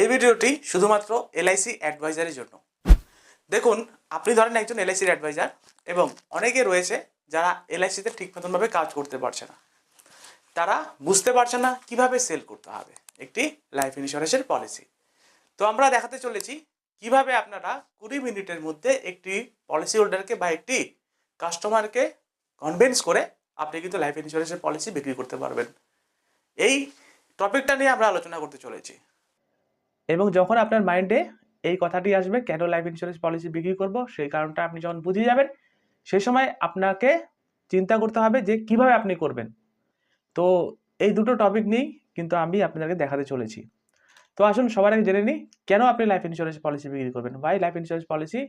এই ভিডিওটি শুধুমাত্র এলআইসি অ্যাডভাইজারের জন্য। দেখুন, আপনি ধরেন একজন এলআইসির অ্যাডভাইজার এবং অনেকে রয়েছে যারা এলআইসিতে ঠিক মতনভাবে কাজ করতে পারছে না। তারা বুঝতে পারছে না কীভাবে সেল করতে হবে একটি লাইফ ইন্স্যুরেন্সের পলিসি তো আমরা দেখাতে চলেছি কীভাবে আপনারা কুড়ি মিনিটের মধ্যে একটি পলিসি হোল্ডারকে বা একটি কাস্টমারকে কনভিন্স করে আপনি কিন্তু লাইফ ইন্স্যুরেন্সের পলিসি বিক্রি করতে পারবেন। এই টপিকটা নিয়ে আমরা আলোচনা করতে চলেছি। এবং যখন আপনার মাইন্ডে এই কথাটি আসবে, কেন লাইফ ইন্স্যুরেন্স পলিসি বিক্রি করব? সেই কারণটা আপনি যখন বুঝে যাবেন, সেই সময় আপনাকে চিন্তা করতে হবে যে কীভাবে আপনি করবেন। তো এই দুটো টপিক নিয়েই কিন্তু আমি আপনাদেরকে দেখাতে চলেছি। তো আসুন সবার আগে জেনে নিই, কেন আপনি লাইফ ইন্স্যুরেন্স পলিসি বিক্রি করবেন? বাই লাইফ ইন্স্যুরেন্স পলিসি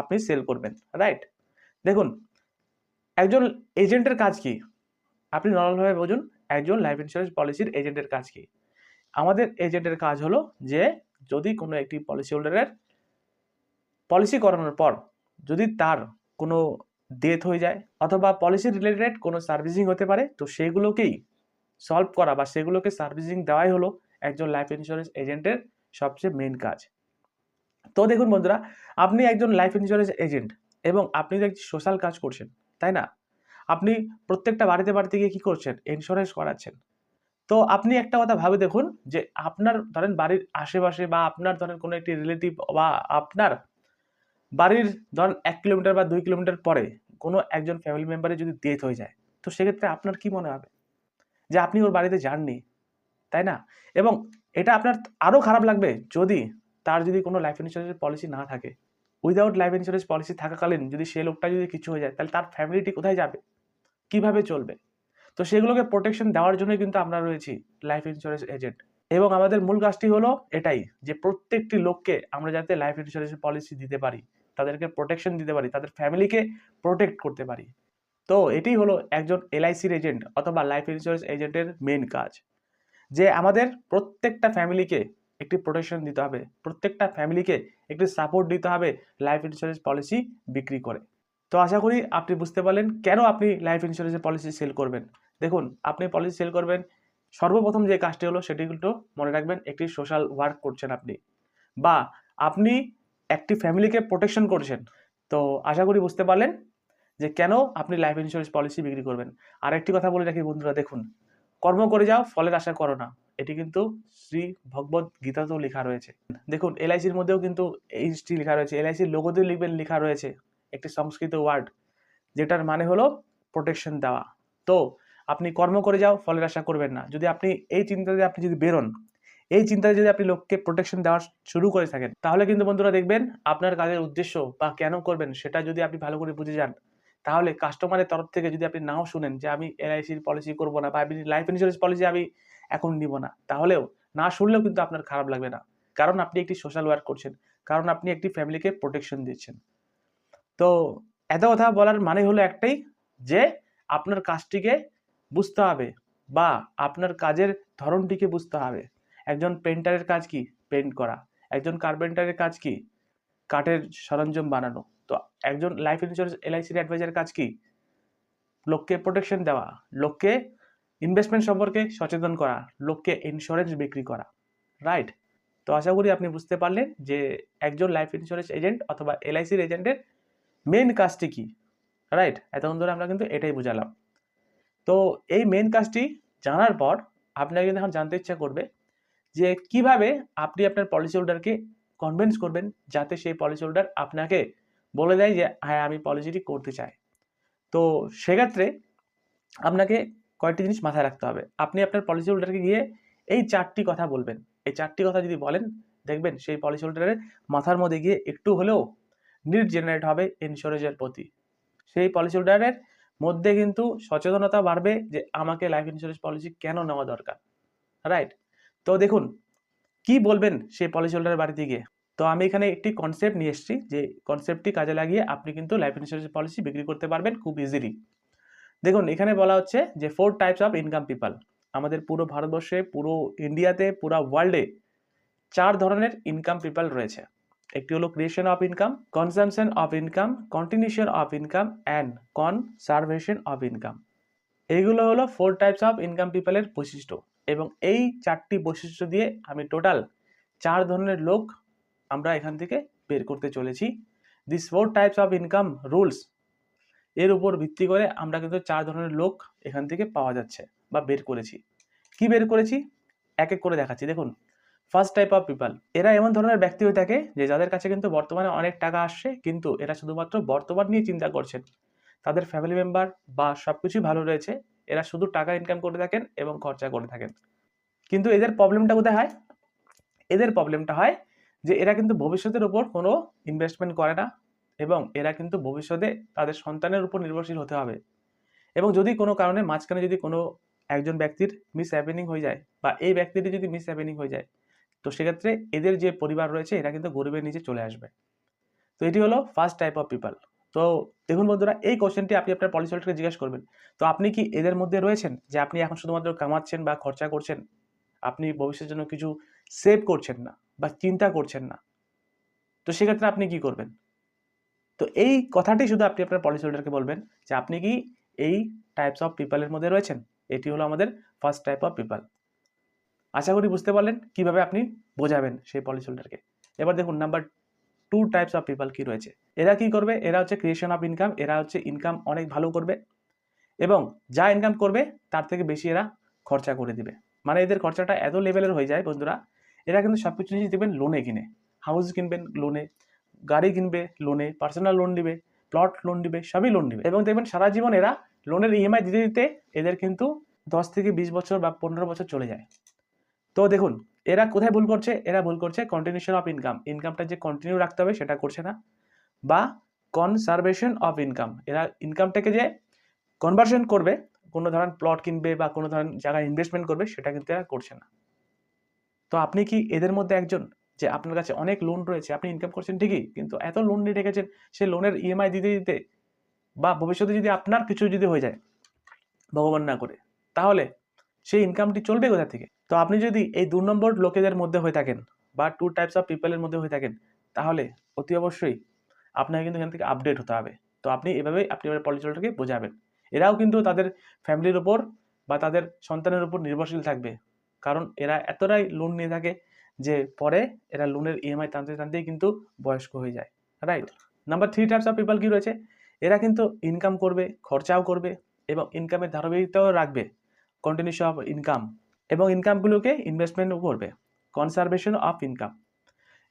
আপনি সেল করবেন? রাইট দেখুন, একজন এজেন্টের কাজ কি? আপনি নর্মালভাবে বুঝুন, একজন লাইফ ইন্স্যুরেন্স পলিসির এজেন্টের কাজ কি? আমাদের এজেন্টের কাজ হলো যে যদি কোনো একটি পলিসি হোল্ডারের পলিসি করানোর পর যদি তার কোনো ডেথ হয়ে যায় অথবা পলিসি রিলেটেড কোনো সার্ভিসিং হতে পারে, তো সেগুলোকেই সলভ করা বা সেগুলোকে সার্ভিসিং দেওয়াই হলো একজন লাইফ ইন্স্যুরেন্স এজেন্টের সবচেয়ে মেন কাজ। তো দেখুন বন্ধুরা, আপনি একজন লাইফ ইন্স্যুরেন্স এজেন্ট এবং আপনি একটি সোশ্যাল কাজ করছেন, তাই না? আপনি প্রত্যেকটা বাড়িতে বাড়িতে গিয়ে কী করছেন? ইন্স্যুরেন্স করাচ্ছেন। তো আপনি একটা কথা ভাবে দেখুন যে আপনার ধরেন বাড়ির আশেপাশে বা আপনার ধরেন কোনো একটি রিলেটিভ বা আপনার বাড়ির ধরেন এক কিলোমিটার বা দুই কিলোমিটার পরে কোনো একজন ফ্যামিলি মেম্বারের যদি ডেথ হয়ে যায়, তো সেক্ষেত্রে আপনার কি মনে হবে? যে আপনি ওর বাড়িতে যাননি, তাই না? এবং এটা আপনার আরও খারাপ লাগবে যদি তার যদি কোনো লাইফ ইন্স্যুরেন্সের পলিসি না থাকে। উইদাউট লাইফ ইন্স্যুরেন্স পলিসি থাকাকালীন যদি সে লোকটা যদি কিছু হয়ে যায়, তাহলে তার ফ্যামিলিটি কোথায় যাবে? কীভাবে চলবে? তো সেগুলোকে প্রোটেকশন দেওয়ার জন্য কিন্তু আমরা রয়েছি লাইফ ইন্স্যুরেন্স এজেন্ট এবং আমাদের মূল কাজটি হলো এটাই, যে প্রত্যেকটি লোককে আমরা যাতে লাইফ ইন্স্যুরেন্স পলিসি দিতে পারি, তাদেরকে প্রোটেকশন দিতে পারি, তাদের ফ্যামিলিকে প্রোটেক্ট করতে পারি। তো এটি হলো একজন এলআইসির এজেন্ট অথবা লাইফ ইন্স্যুরেন্স এজেন্টের মেন কাজ। যে আমাদের প্রত্যেকটা ফ্যামিলিকে একটি প্রোটেকশন দিতে হবে, প্রত্যেকটা ফ্যামিলিকে একটি সাপোর্ট দিতে হবে লাইফ ইন্স্যুরেন্স পলিসি বিক্রি করে। তো আশা করি আপনি বুঝতে পারলেন কেন আপনি লাইফ ইন্স্যুরেন্সের পলিসি সেল করবেন। দেখুন, আপনি পলিসি সেল করবেন। সর্বপ্রথম যে কাজটি হলো, সেটি কিন্তু মনে রাখবেন, একটি সোশ্যাল ওয়ার্ক করছেন আপনি। বা আপনি একটি ফ্যামিলিকে প্রোটেকশন করছেন। তো আশা করি বুঝতে পারলেন যে কেন আপনি লাইফ ইন্স্যুরেন্স পলিসি বিক্রি করবেন। আর একটি কথা বলে রাখি বন্ধুরা, দেখুন, কর্ম করে যাও, ফলের আশা করো না। এটি কিন্তু শ্রী ভগবত গীতাতেও লেখা রয়েছে। দেখুন এলআইসির মধ্যেও কিন্তু এইচটি লেখা রয়েছে। এলআইসির লোগোতেও লিখবেন, লেখা রয়েছে একটি সংস্কৃত ওয়ার্ড যেটার মানে হলো প্রোটেকশন দেওয়া। তো আপনি কর্ম করে যাও, ফলের আশা করবেন না। যদি আপনি এই চিন্তাতে আপনি যদি বেরোন, এই চিন্তায় যদি আপনি লোককে প্রোটেকশন দেওয়া শুরু করে থাকেন, তাহলে কিন্তু বন্ধুরা দেখবেন আপনার কাজের উদ্দেশ্য বা কেন করবেন সেটা যদি আপনি ভালো করে বুঝে যান, তাহলে কাস্টমারের তরফ থেকে যদি আপনি নাও শুনেন যে আমি এলআইসির পলিসি করব না বা আমি লাইফ ইন্স্যুরেন্স পলিসি আমি এখন নিব না, তাহলেও না শুনলেও কিন্তু আপনার খারাপ লাগবে না। কারণ আপনি একটি সোশ্যাল ওয়ার্ক করছেন, কারণ আপনি একটি ফ্যামিলিকে প্রোটেকশন দিচ্ছেন। তো এত কথা বলার মানে হলো একটাই যে আপনার কাজটিকে বুঝতে হবে বা আপনার কাজের ধরনটিকে বুঝতে হবে। একজন পেন্টারের কাজ কি? পেন্ট করা। একজন কার্পেন্টারের কাজ কি? কাঠের সরঞ্জাম বানানো। তো একজন লাইফ ইন্স্যুরেন্স এলআইসির অ্যাডভাইজার কাজ কি? লোককে প্রোটেকশন দেওয়া। লোককে ইনভেস্টমেন্ট সম্পর্কে সচেতন করা। লোককে ইন্স্যুরেন্স বিক্রি করা। রাইট তো আশা করি আপনি বুঝতে পারলেন যে একজন লাইফ ইন্স্যুরেন্স এজেন্ট অথবা এলআইসির এজেন্টের মেন কাজটি কি। রাইট এতক্ষণ ধরে আমরা কিন্তু এটাই বুঝালাম। তো এই মেন কাজটি জানার পর আপনাকে কিন্তু এখন জানতে ইচ্ছা করবে যে কীভাবে আপনি আপনার পলিসি হোল্ডারকে কনভিন্স করবেন যাতে সেই পলিসি হোল্ডার আপনাকে বলে দেয় যে হ্যাঁ আমি পলিসিটি করতে চাই। তো সেক্ষেত্রে আপনাকে কয়েকটি জিনিস মাথায় রাখতে হবে। আপনি আপনার পলিসি হোল্ডারকে গিয়ে এই চারটি কথা বলবেন। এই চারটি কথা যদি বলেন, দেখবেন সেই পলিসি হোল্ডারের মাথার মধ্যে গিয়ে একটু হলেও নিট জেনারেট হবে ইন্স্যুরেন্সের প্রতি। সেই পলিসি হোল্ডারের মধ্যে কিন্তু সচেতনতা বাড়বে যে আমাকে লাইফ ইন্স্যুরেন্স পলিসি কেন নেওয়া দরকার রাইট তো দেখুন, কি বলবেন সেই পলিসি হোল্ডারের বাড়িতে গিয়ে? তো আমি এখানে একটি কনসেপ্ট নিয়ে এসেছি যে কনসেপ্টটি কাজে লাগিয়ে আপনি কিন্তু লাইফ ইন্স্যুরেন্স পলিসি বিক্রি করতে পারবেন খুব ইজিলি দেখুন, এখানে বলা হচ্ছে যে four types of income people আমাদের পুরো ভারতবর্ষে, পুরো ইন্ডিয়াতে পুরো ওয়ার্ল্ডে চার ধরনের ইনকাম পিপাল রয়েছে। একটি হলো creation of income consumption of income continuation of income and conservation of income এইগুলো হলো ফোর টাইপস অফ ইনকাম পিপলের বৈশিষ্ট্য এবং এই চারটি বৈশিষ্ট্য দিয়ে আমি টোটাল চার ধরনের লোক আমরা এখান থেকে বের করতে চলেছি। This four types of income rules এর উপর ভিত্তি করে আমরা কিন্তু চার ধরনের লোক এখান থেকে পাওয়া যাচ্ছে বা বের করেছি। কি বের করেছি? এক এক করে দেখাচ্ছি। দেখুন ফার্স্ট টাইপ অফ পিপল এরা এমন ধরনের ব্যক্তি হয়ে থাকে যে যাদের কাছে কিন্তু বর্তমানে অনেক টাকা আসছে, কিন্তু এরা শুধুমাত্র বর্তমান নিয়ে চিন্তা করছেন। তাদের ফ্যামিলি মেম্বার বা সব কিছুই ভালো রয়েছে, এরা শুধু টাকা ইনকাম করে থাকেন এবং খরচা করে থাকেন। কিন্তু এদের প্রবলেমটা কোথায় হয়? এদের প্রবলেমটা হয় যে এরা কিন্তু ভবিষ্যতের উপর কোনো ইনভেস্টমেন্ট করে না এবং এরা কিন্তু ভবিষ্যতে তাদের সন্তানের উপর নির্ভরশীল হতে হবে। এবং যদি কোনো কারণে মাঝখানে যদি কোনো একজন ব্যক্তির মিস হয়ে যায় বা এই ব্যক্তিটি যদি মিস হয়ে যায় তো সেক্ষেত্রে এদের যে পরিবার রয়েছে, এরা কিন্তু গরিবের নিচে চলে আসবে। তো এটি হলো ফার্স্ট টাইপ অফ পিপল তো দেখুন বন্ধুরা, এই কোশ্চেনটি আপনি আপনার পলিসিটাকে জিজ্ঞেস করবেন, তো আপনি কি এদের মধ্যে রয়েছেন যে আপনি এখন শুধুমাত্র কামাচ্ছেন বা খরচা করছেন? আপনি ভবিষ্যতের জন্য কিছু সেভ করছেন না বা চিন্তা করছেন না? তো সেক্ষেত্রে আপনি কি করবেন? তো এই কথাটি শুধু আপনি আপনার পলিসি হোল্ডারকে বলবেন যে, আপনি কি এই টাইপস অফ পিপলের মধ্যে রয়েছেন? এটি হলো আমাদের ফার্স্ট টাইপ অফ পিপল আশা করি বুঝতে পারলেন কীভাবে আপনি বোঝাবেন সেই পলিসি হোল্ডারকে এবার দেখুন number two types of people কি রয়েছে। এরা কি করবে? এরা হচ্ছে ক্রিয়েশন অফ ইনকাম এরা হচ্ছে ইনকাম অনেক ভালো করবে এবং যা ইনকাম করবে, তার থেকে বেশি এরা খরচা করে দিবে। মানে এদের খরচাটা এত লেভেলের হয়ে যায় বন্ধুরা, এরা কিন্তু সব কিছু জিনিস দেবেন লোনে কিনে। হাউস কিনবেন লোনে গাড়ি কিনবে লোনে পার্সোনাল লোন নিবে প্লট লোন নিবে সবই লোন নিবে এবং দেখবেন সারা জীবন এরা লোনের ইএমআই দিতে দিতে এদের কিন্তু দশ থেকে বিশ বছর বা পনেরো বছর চলে যায়। তো দেখুন, এরা কোথায় ভুল করছে? এরা ভুল করছে কন্টিনিউশন অফ ইনকাম ইনকামটা যে কন্টিনিউ রাখতে হবে সেটা করছে না। বা কনসারভেশন অফ ইনকাম এরা ইনকামটাকে যে কনভার্সন করবে, কোনো ধরনের প্লট কিনবে বা কোনো ধরনের জায়গায় ইনভেস্টমেন্ট করবে, সেটা কিন্তু এরা করছে না। তো আপনি কি এদের মধ্যে একজন যে আপনার কাছে অনেক লোন রয়েছে, আপনি ইনকাম করছেন ঠিকই, কিন্তু এত লোন নিয়ে রেখেছেন সেই লোনের ইএমআই দিতে দিতে বা ভবিষ্যতে যদি আপনার কিছু যদি হয়ে যায়, ভগবান না করে, তাহলে সেই ইনকামটি চলবে কোথা থেকে? তো আপনি যদি এই দু নম্বর লোকেদের মধ্যে হয়ে থাকেন বা টু টাইপস অফ পিপলের মধ্যে হয়ে থাকেন, তাহলে অতি অবশ্যই আপনাকে কিন্তু এখান থেকে আপডেট হতে হবে। তো আপনি এভাবেই আপনি এবার পলিচলটাকে বোঝাবেন। এরাও কিন্তু তাদের ফ্যামিলির ওপর বা তাদের সন্তানের উপর নির্ভরশীল থাকবে। কারণ এরা এতটাই লোন নিয়ে থাকে যে পরে এরা লোনের ইএমআই টানতে টানতেই কিন্তু বয়স্ক হয়ে যায়। Right number three types of people কী রয়েছে? এরা কিন্তু ইনকাম করবে, খরচাও করবে এবং ইনকামের ধারাবাহিকতাও রাখবে। কন্টিনিউশন অফ ইনকাম এবং ইনকামগুলোকে ইনভেস্টমেন্টও করবে কনসারভেশন অফ ইনকাম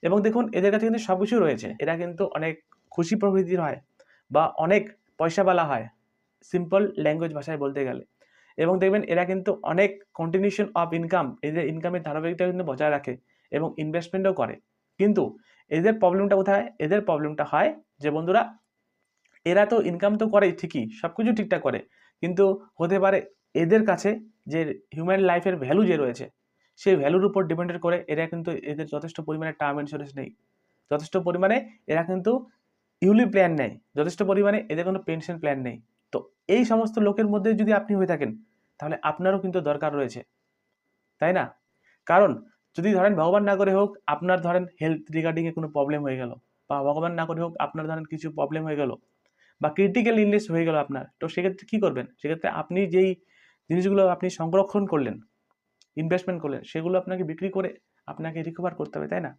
এবং দেখুন, এদের কাছে কিন্তু সব কিছু রয়েছে। এরা কিন্তু অনেক খুশি প্রকৃতির হয় বা অনেক পয়সাওয়ালা হয় সিম্পল ল্যাঙ্গুয়েজ ভাষায় বলতে গেলে। এবং দেখবেন, এরা কিন্তু অনেক কন্টিনিউশন অফ ইনকাম এদের ইনকামের ধারাবাহিকতা কিন্তু বজায় রাখে এবং ইনভেস্টমেন্টও করে। কিন্তু এদের প্রবলেমটা কোথায়? এদের প্রবলেমটা হয় যে, বন্ধুরা, এরা তো ইনকাম তো করে ঠিকই সব কিছু ঠিকঠাক করে। কিন্তু হতে পারে, এদের কাছে যে হিউম্যান লাইফের ভ্যালু যে রয়েছে, সেই ভ্যালুর উপর ডিপেন্ডেড করে এরা কিন্তু এদের যথেষ্ট পরিমাণে টার্ম ইন্স্যুরেন্স নেই যথেষ্ট পরিমাণে এরা কিন্তু ইউলি প্ল্যান নেয়, যথেষ্ট পরিমাণে এদের কোনো পেনশন প্ল্যান নেই। তো এই সমস্ত লোকের মধ্যে যদি আপনি হয়ে থাকেন, তাহলে আপনারও কিন্তু দরকার রয়েছে। তাই না? কারণ যদি ধরেন ভগবান না করে হোক, আপনার ধরেন হেলথ রিগার্ডিংয়ে কোনো প্রবলেম হয়ে গেল, বা ভগবান না করে হোক, আপনার ধরেন কিছু প্রবলেম হয়ে গেল, বা ক্রিটিক্যাল ইলনেস হয়ে গেল আপনার, তো সেক্ষেত্রে কী করবেন? সেক্ষেত্রে আপনি যেই জিনিসগুলো আপনি সংরক্ষণ করলেন ইনভেস্টমেন্ট করলেন, সেগুলো আপনাকে বিক্রি করে আপনাকে রিকভার করতে হবে, তাই না?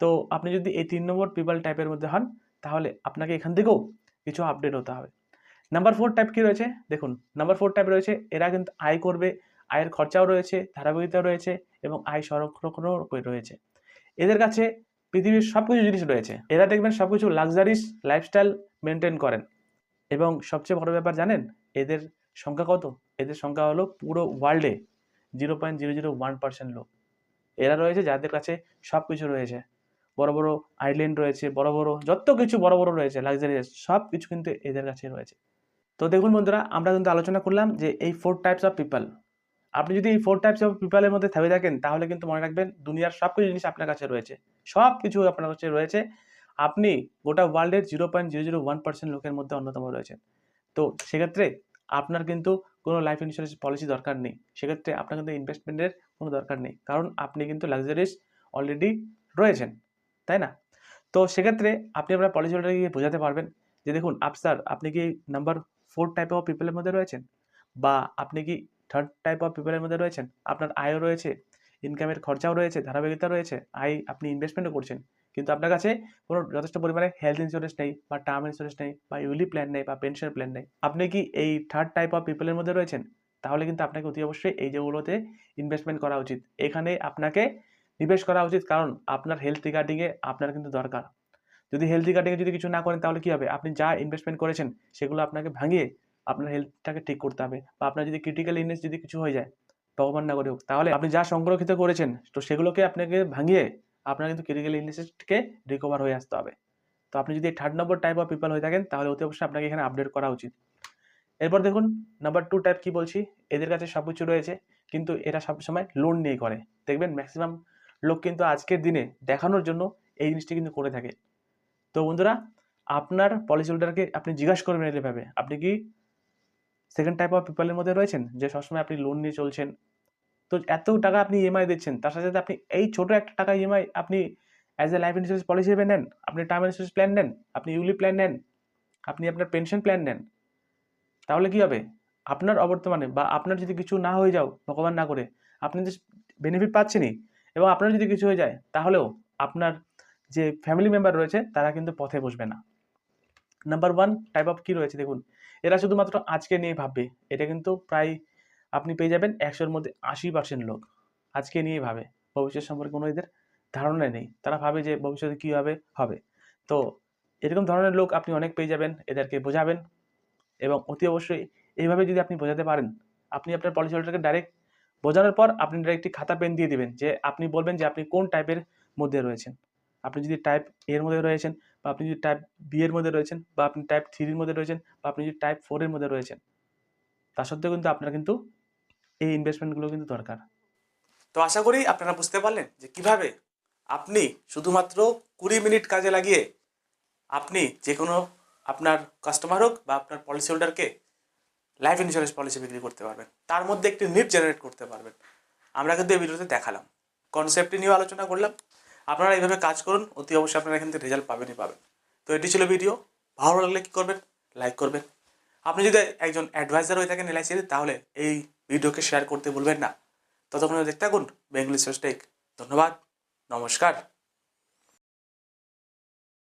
তো আপনি যদি এই তিন নম্বর পিপল টাইপের মধ্যে হন, তাহলে আপনাকে এখান থেকেও কিছু আপডেট হতে হবে। নাম্বার ফোর টাইপ কী রয়েছে? দেখুন নাম্বার ফোর টাইপ রয়েছে, এরা কিন্তু আয় করবে, আয়ের খরচাও রয়েছে, ধারাবাহিকতাও রয়েছে এবং আয় সংরক্ষণও রয়েছে। এদের কাছে পৃথিবীর সব কিছু জিনিস রয়েছে, এরা দেখবেন সব কিছু লাক্সারিস লাইফস্টাইল মেনটেন করেন। এবং সবচেয়ে বড় ব্যাপার জানেন, এদের সংখ্যা কত? এদের সংখ্যা হলো পুরো ওয়ার্ল্ডে zero point zero zero one percent লোক। এরা রয়েছে যাদের কাছে সব কিছু রয়েছে। বড় বড় আইল্যান্ড রয়েছে, বড় বড় যত কিছু বড় বড় রয়েছে লাক্সারিয়াস সব কিছু কিন্তু এদের কাছে রয়েছে। তো দেখুন বন্ধুরা, আমরা কিন্তু আলোচনা করলাম যে এই ফোর টাইপস অফ পিপল আপনি যদি এই ফোর টাইপস অফ পিপলের মধ্যে থেমে থাকেন, তাহলে কিন্তু মনে রাখবেন দুনিয়ার সব কিছু জিনিস আপনার কাছে রয়েছে। সব কিছু আপনার কাছে রয়েছে। আপনি গোটা ওয়ার্ল্ডের zero point zero zero one percent লোকের মধ্যে অন্যতম রয়েছেন। তো সেক্ষেত্রে আপনার কিন্তু কোনো লাইফ ইন্স্যুরেন্স পলিসি দরকার নেই। সেক্ষেত্রে আপনার কিন্তু ইনভেস্টমেন্টের কোনো দরকার নেই। কারণ আপনি কিন্তু লাক্সারিস অলরেডি রয়েছেন, তাই না? তো সেক্ষেত্রে আপনি আপনার পলিসি হোল্ডারকে বোঝাতে পারবেন যে দেখুন আপসার আপনি কি নাম্বার ফোর টাইপ অফ পিপলের মধ্যে রয়েছেন? বা আপনি কি থার্ড টাইপ অফ পিপলের মধ্যে রয়েছেন? আপনার আয়ও রয়েছে ইনকামের খরচাও রয়েছে, ধারাবাহিকতা রয়েছে আই আপনি ইনভেস্টমেন্টও করছেন। কিন্তু আপনার কাছে কোনো যথেষ্ট পরিমাণে হেলথ ইন্স্যুরেন্স নেই বা টার্ম ইন্স্যুরেন্স নেই বা ইউলি প্ল্যান নেই বা পেনশন প্ল্যান নেই, আপনি কি এই থার্ড টাইপ অফ পিপলের মধ্যে রয়েছেন? তাহলে কিন্তু আপনাকে অতি অবশ্যই এই যেগুলোতে ইনভেস্টমেন্ট করা উচিত। এখানে আপনাকে নিবেশ করা উচিত কারণ আপনার হেলথ রিগার্ডিংয়ে আপনার কিন্তু দরকার। যদি হেলথ রিগার্ডিংয়ে যদি কিছু না করেন তাহলে কী হবে? আপনি যা ইনভেস্টমেন্ট করেছেন সেগুলো আপনাকে ভাঙিয়ে আপনার হেলথটাকে ঠিক করতে হবে বা আপনার যদি ক্রিটিক্যাল ইলনেস যদি কিছু হয়ে যায়, ভগবান না করে হোক, তাহলে আপনি যা সংরক্ষিত করেছেন, তো সেগুলোকে আপনাকে ভাঙিয়ে আপনার কিন্তু ক্রিটিক্যাল ইলনেসকে রিকভার হয়ে আসতে হবে। তো আপনি যদি third number type of people হয়ে থাকেন, তাহলে অতি অবশ্যই আপনাকে এখানে আপডেট করা উচিত। এরপর দেখুন নাম্বার টু টাইপ কি বলছি? এদের কাছে সব কিছু রয়েছে, কিন্তু এরা সবসময় লোন নিয়ে করে। দেখবেন ম্যাক্সিমাম লোক কিন্তু আজকের দিনে দেখানোর জন্য এই জিনিসটি কিন্তু করে থাকে। তো বন্ধুরা, আপনার পলিসি হোল্ডারকে আপনি জিজ্ঞাসা করবেন এভাবে। আপনি কি সেকেন্ড টাইপ অফ পিপলের মধ্যে রয়েছেন? যে সবসময় আপনি লোন নিয়ে চলছেন তো এত টাকা আপনি ইএমআই দিচ্ছেন, তার সাথে সাথে আপনি এই ছোট একটা টাকা ইএমআই আপনি as a life insurance policy হিসেবে নেন, আপনি টার্ম ইন্স্যুরেন্স প্ল্যান নেন, আপনি ইউলি প্ল্যান নেন, আপনি আপনার পেনশন প্ল্যান নেন, তাহলে কি হবে? আপনার অবর্তমানে বা আপনার যদি কিছু না হয়ে যাও, ভগবান না করে, আপনি যে বেনিফিট পাচ্ছেনই এবং আপনার যদি কিছু হয়ে যায়, তাহলেও আপনার যে ফ্যামিলি মেম্বার রয়েছে, তারা কিন্তু পথে বসবে না। নাম্বার ওয়ান টাইপ অফ কী রয়েছে দেখুন, এরা শুধুমাত্র আজকে নিয়ে ভাববে, এটা কিন্তু প্রায় আপনি পেয়ে যাবেন একশোর মধ্যে আশি পার্সেন্ট লোক। আজকে নিয়ে ভাবে, ভবিষ্যৎ সম্পর্কে কোনো এদের ধারণা নেই। তারা ভাবে যে ভবিষ্যতে কীভাবে হবে তো এরকম ধরনের লোক আপনি অনেক পেয়ে যাবেন, এদেরকে বোঝাবেন এবং অতি অবশ্যই এইভাবে যদি আপনি বোঝাতে পারেন, আপনি আপনার পলিসি হোল্ডারকে ডাইরেক্ট বোঝানোর পর আপনি ডাইরেক্ট একটি খাতা পেন দিয়ে দেবেন যে আপনি বলবেন যে আপনি কোন টাইপের মধ্যে রয়েছেন। আপনি যদি টাইপের মধ্যে রয়েছেন বা আপনি যদি টাইপ বি এর মধ্যে রয়েছেন বা আপনি টাইপ থ্রির মধ্যে রয়েছেন বা আপনি যদি টাইপ ফোরের মধ্যে রয়েছেন, তা সত্ত্বেও কিন্তু আপনার কিন্তু এই ইনভেস্টমেন্টগুলো কিন্তু দরকার। তো আশা করি আপনারা বুঝতে পারলেন যে কীভাবে আপনি শুধুমাত্র কুড়ি মিনিট কাজে লাগিয়ে আপনি যে কোনো আপনার কাস্টমার হোক বা আপনার পলিসি হোল্ডারকে লাইফ ইন্স্যুরেন্স পলিসি বিক্রি করতে পারবেন। তার মধ্যে একটি নিট জেনারেট করতে পারবেন। আমরা কিন্তু এই ভিডিওতে দেখালাম। কনসেপ্টটি নিয়েও আলোচনা করলাম। আপনারা এইভাবে কাজ করুন, অতি অবশ্যই আপনারা এখান থেকে রেজাল্ট পাবেনই পাবেন। তো এটি ছিল ভিডিও। ভালো লাগলে কী করবেন? লাইক করবেন। আপনি যদি একজন অ্যাডভাইজার হয়ে থাকেন এলআইসির তাহলে এই ভিডিওকে শেয়ার করতে ভুলবেন না। ততক্ষণ দেখতে থাকুন বেঙ্গলি টেক ধন্যবাদ। নমস্কার।